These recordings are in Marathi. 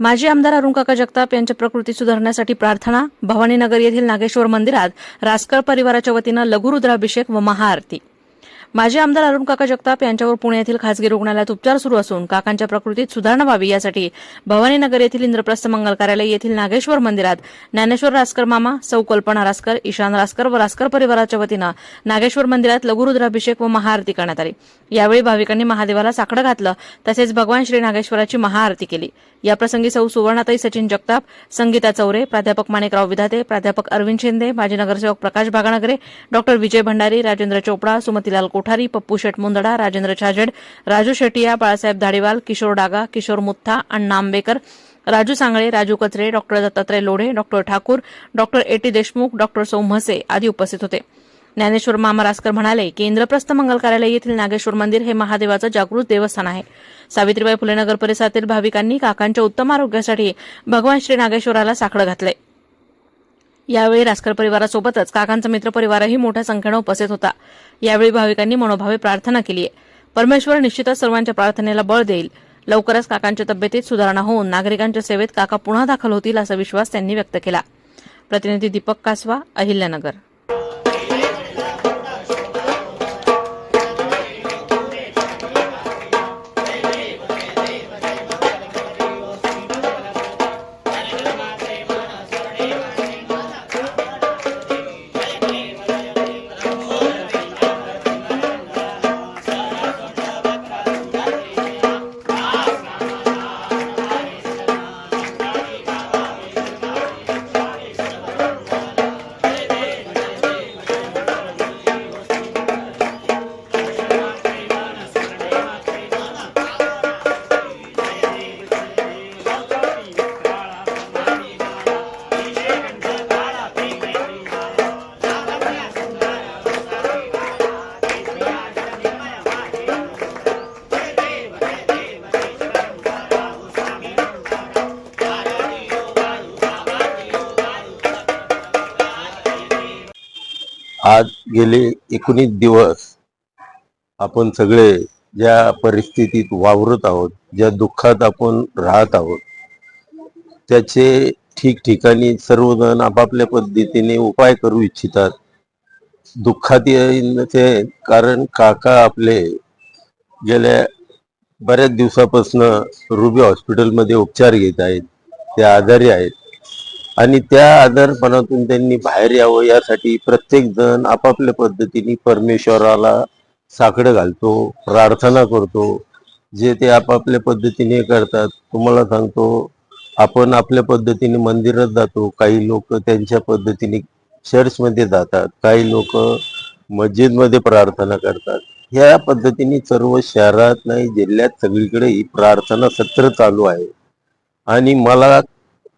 माजी आमदार अरुणकाका जगताप यांच्या प्रकृती सुधारण्यासाठी प्रार्थना भवानीनगर येथील नागेश्वर मंदिरात रासकर परिवाराच्या वतीनं लघुरुद्राभिषेक व महाआरती. माजी आमदार अरुणकाका जगताप यांच्यावर पुणे येथील खासगी रुग्णालयात उपचार सुरू असून काकांच्या प्रकृतीत सुधारणा व्हावी यासाठी भवानीनगर येथील इंद्रप्रस्थ मंगल कार्यालय येथील नागेश्वर मंदिरात ज्ञानेश्वर रासकर मामा सौ कल्पना रासकर ईशान रासकर व रासकर परिवाराच्या वतीनं नागेश्वर मंदिरात लघुरुद्राभिषेक व महाआरती करण्यात आली. यावेळी भाविकांनी महादेवाला साकडं घातलं तसेच भगवान श्री नागेश्वराची महाआरती केली. याप्रसंगी सौ सुवर्णाताई सचिन जगताप संगीता चौरे प्राध्यापक माणिकराव विधाते प्राध्यापक अरविंद शिंदे माजी नगरसेवक Prakash Bhaganagare doctor Vijay Bhandari Rajendra Chopda Sumatilal coat Kothari Pappu Shet Mundada Rajendra Chhajed Raju Shetiya Balasaheb Dhadiwal Kishor Daga Kishor Muttha Anna Ambekar Raju Sangle Raju Kachare doctor Dattatray Lodhe doctor Thakur doctor AT Deshmukh doctor सौ म्हसे आदी उपस्थित होते. ज्ञानेश्वर मामा रासकर म्हणाले की इंद्रप्रस्थ मंगल कार्यालय येथील नागेश्वर मंदिर हे महादेवाचं जागृत देवस्थान आहे. सावित्रीबाई फुले नगर परिसरातील भाविकांनी काकांच्या उत्तम आरोग्यासाठी भगवान श्री नागेश्वराला साकडं घातलंय. यावेळी रासकर परिवारासोबतच काकांचा मित्र परिवारही मोठ्या संख्येनं उपस्थित होता. यावेळी भाविकांनी मनोभावे प्रार्थना केली आहे. परमेश्वर निश्चितच सर्वांच्या प्रार्थनेला बळ देईल. लवकरच काकांच्या तब्येतीत सुधारणा होऊन नागरिकांच्या सेवेत काका पुन्हा दाखल होतील असा विश्वास त्यांनी व्यक्त केला. प्रतिनिधी दीपक कासवा अहिल्यानगर. आज गेले एकोणीस दिवस आपण सगळे ज्या परिस्थितीत वावरत आहोत ज्या दुःखात आपण राहत आहोत त्याचे ठिकठिकाणी सर्वजण आपापल्या पद्धतीने उपाय करू इच्छितात. दुःखात येण्याचे कारण काका आपले गेल्या बऱ्याच दिवसापासून रुबी हॉस्पिटलमध्ये उपचार घेत आहेत. ते आजारी आहेत. आणि त्या आदरपणातून त्यांनी बाहेर यावं यासाठी प्रत्येक जण आपापल्या पद्धतीने परमेश्वराला साकडं घालतो प्रार्थना करतो. जे ते आपापल्या पद्धतीने करतात तुम्हाला सांगतो आपण आपल्या पद्धतीने मंदिरात जातो काही लोक त्यांच्या पद्धतीने चर्चमध्ये जातात काही लोक मस्जिदमध्ये प्रार्थना करतात. ह्या पद्धतीने सर्व शहरात नाही जिल्ह्यात सगळीकडे ही प्रार्थना सत्र चालू आहे. आणि मला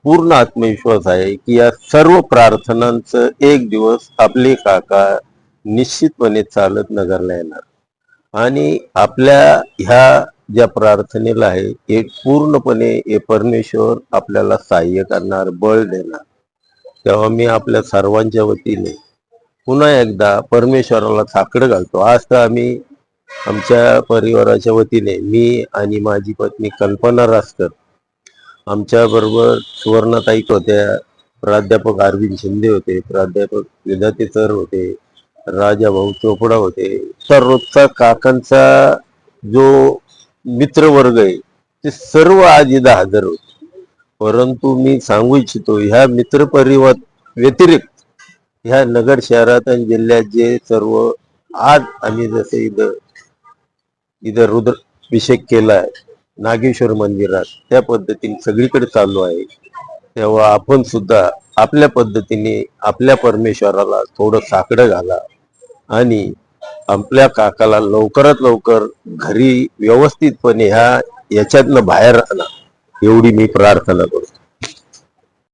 पूर्ण आत्मविश्वास आहे की या सर्व प्रार्थनांचं एक दिवस आपले काका निश्चितपणे चालत नगरला येणार. आणि आपल्या ह्या ज्या प्रार्थनेला आहे हे पूर्णपणे हे परमेश्वर आपल्याला सहाय्य करणार बळ देणार. तेव्हा मी आपल्या सर्वांच्या वतीने पुन्हा एकदा परमेश्वराला साकडं घालतो. आज तर आम्ही आमच्या परिवाराच्या वतीने मी आणि माझी पत्नी कल्पना रासकर आमच्या बरोबर होत्या प्राध्यापक अरविंद शिंदे होते प्राध्यापक विधाते सर होते राजा भाऊ चोपडा होते. तर रोजचा काकांचा जो मित्रवर्ग आहे ते सर्व आज इथं हजर होते. परंतु मी सांगू इच्छितो ह्या मित्रपरिवार व्यतिरिक्त ह्या नगर शहरात आणि जिल्ह्यात जे सर्व आज आम्ही जसे इथं इथं रुद्र अभिषेक आहे नागेश्वर मंदिरात त्या पद्धतीने सगळीकडे चालू आहे. तेव्हा आपण सुद्धा आपल्या पद्धतीने आपल्या परमेश्वराला थोडं साकडं घाला आणि आपल्या काकाला लवकरात लवकर घरी व्यवस्थितपणे ह्या याच्यातनं बाहेर आणा एवढी मी प्रार्थना करतो.